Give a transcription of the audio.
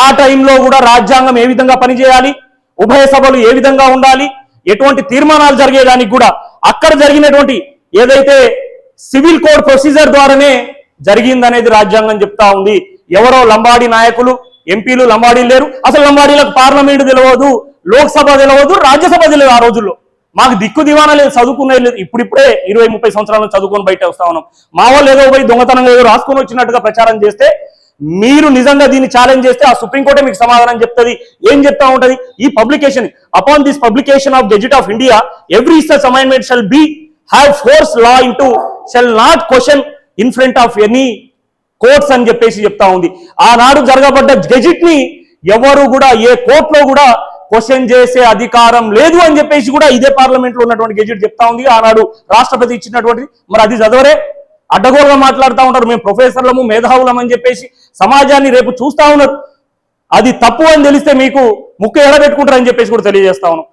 ఆ టైంలో కూడా రాజ్యాంగం ఏ విధంగా పనిచేయాలి? ఉభయ సభలు ఏ విధంగా ఉండాలి? ఎటువంటి తీర్మానాలు జరిగేదానికి కూడా అక్కడ జరిగినటువంటి ఏదైతే సివిల్ కోడ్ ప్రొసీజర్ ద్వారానే జరిగిందనేది రాజ్యాంగం చెప్తా ఉంది. ఎవరో లంబాడి నాయకులు ఎంపీలు లంబాడీలు లేరు. అసలు లంబాడీలకు పార్లమెంట్ తెలియదు లోక్సభ తెలియదు రాజ్యసభ తెలియదు ఆ రోజుల్లో. మాకు దిక్కు దివానా లేదు చదువుకునే లేదు. ఇప్పుడిప్పుడే ఇరవై ముప్పై సంవత్సరాలు చదువుకొని బయట వస్తా ఉన్నాం. మా వాళ్ళు ఏదో పోయి దొంగతనంగా ఏదో రాసుకొని వచ్చినట్టుగా ప్రచారం చేస్తే మీరు నిజంగా దీన్ని ఛాలెంజ్ చేస్తే ఆ సుప్రీంకోర్టే మీకు సమాధానం చెప్తుంది. ఏం చెప్తా ఉంటది? ఈ publication upon this publication of gazette of India every such amendment shall be have force law in to shall not question in front of any courts అని చెప్పేసి చెప్తా ఉంది. ఆనాడు జరగబడ్డ గెజిట్ని ఎవరు కూడా ఏ కోర్టులో కూడా క్వశ్చన్ చేసే అధికారం లేదు అని చెప్పేసి కూడా ఇదే పార్లమెంట్లో ఉన్నటువంటి గెజిట్ చెప్తా ఉంది. ఆనాడు రాష్ట్రపతి ఇచ్చినటువంటి మరి అది చదవరే. అడ్డగోలుగా మాట్లాడుతూ ఉంటారు. మేము ప్రొఫెసర్లము మేధావులం అని చెప్పేసి సమాజాన్ని రేపు చూస్తా ఉన్నారు. అది తప్పు అని తెలిస్తే మీకు ముక్కు ఎడబెట్టుకుంటారని చెప్పేసి కూడా తెలియజేస్తా ఉన్నాం.